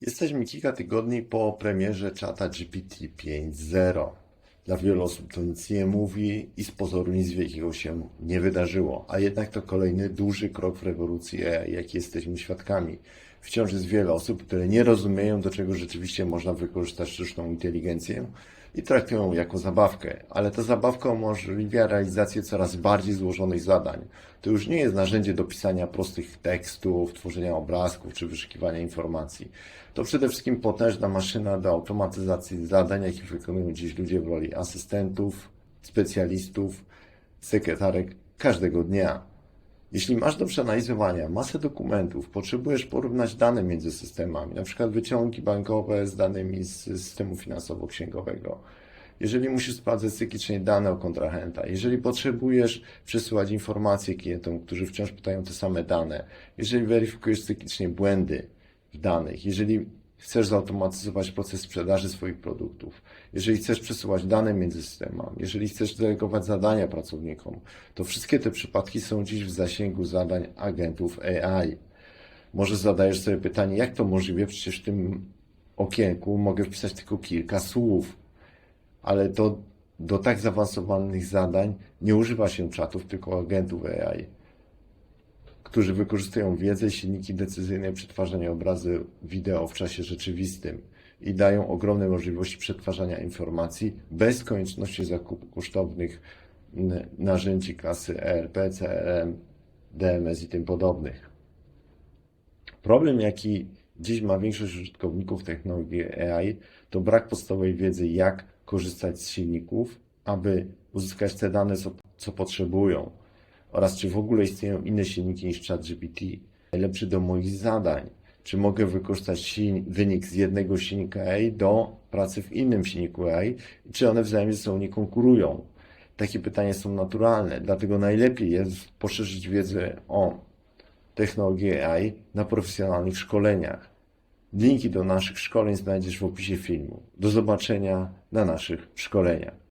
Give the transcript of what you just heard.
Jesteśmy kilka tygodni po premierze czata GPT 5.0. Dla wielu osób to nic nie mówi i z pozoru nic wielkiego się nie wydarzyło, a jednak to kolejny duży krok w rewolucji jaki jesteśmy świadkami. Wciąż jest wiele osób, które nie rozumieją, do czego rzeczywiście można wykorzystać sztuczną inteligencję i traktują ją jako zabawkę, ale ta zabawka umożliwia realizację coraz bardziej złożonych zadań. To już nie jest narzędzie do pisania prostych tekstów, tworzenia obrazków czy wyszukiwania informacji. To przede wszystkim potężna maszyna do automatyzacji zadań, jakie wykonują dziś ludzie w roli asystentów, specjalistów, sekretarek każdego dnia. Jeśli masz do przeanalizowania masę dokumentów, potrzebujesz porównać dane między systemami, przykład wyciągi bankowe z danymi z systemu finansowo-księgowego. Jeżeli musisz sprawdzać cyklicznie dane o kontrahenta, jeżeli potrzebujesz przesyłać informacje klientom, którzy wciąż pytają te same dane, jeżeli weryfikujesz cyklicznie błędy w danych, jeżeli chcesz zautomatyzować proces sprzedaży swoich produktów, jeżeli chcesz przesyłać dane między systemami, jeżeli chcesz delegować zadania pracownikom, to wszystkie te przypadki są dziś w zasięgu zadań agentów AI. Może zadajesz sobie pytanie, jak to możliwe? Przecież w tym okienku mogę wpisać tylko kilka słów, ale do, do tak zaawansowanych zadań nie używa się czatów, tylko agentów AI którzy wykorzystują wiedzę silniki decyzyjne przetwarzania obrazy wideo w czasie rzeczywistym i dają ogromne możliwości przetwarzania informacji bez konieczności zakupu kosztownych narzędzi klasy ERP, CRM, DMS i tym podobnych. Problem, jaki dziś ma większość użytkowników technologii AI, to brak podstawowej wiedzy, jak korzystać z silników, aby uzyskać te dane, co, co potrzebują oraz czy w ogóle istnieją inne silniki niż ChatGPT, najlepszy do moich zadań. Czy mogę wykorzystać wynik z jednego silnika AI do pracy w innym silniku AI czy one wzajemnie ze sobą nie konkurują? Takie pytania są naturalne, dlatego najlepiej jest poszerzyć wiedzę o technologii AI na profesjonalnych szkoleniach. Linki do naszych szkoleń znajdziesz w opisie filmu. Do zobaczenia na naszych szkoleniach.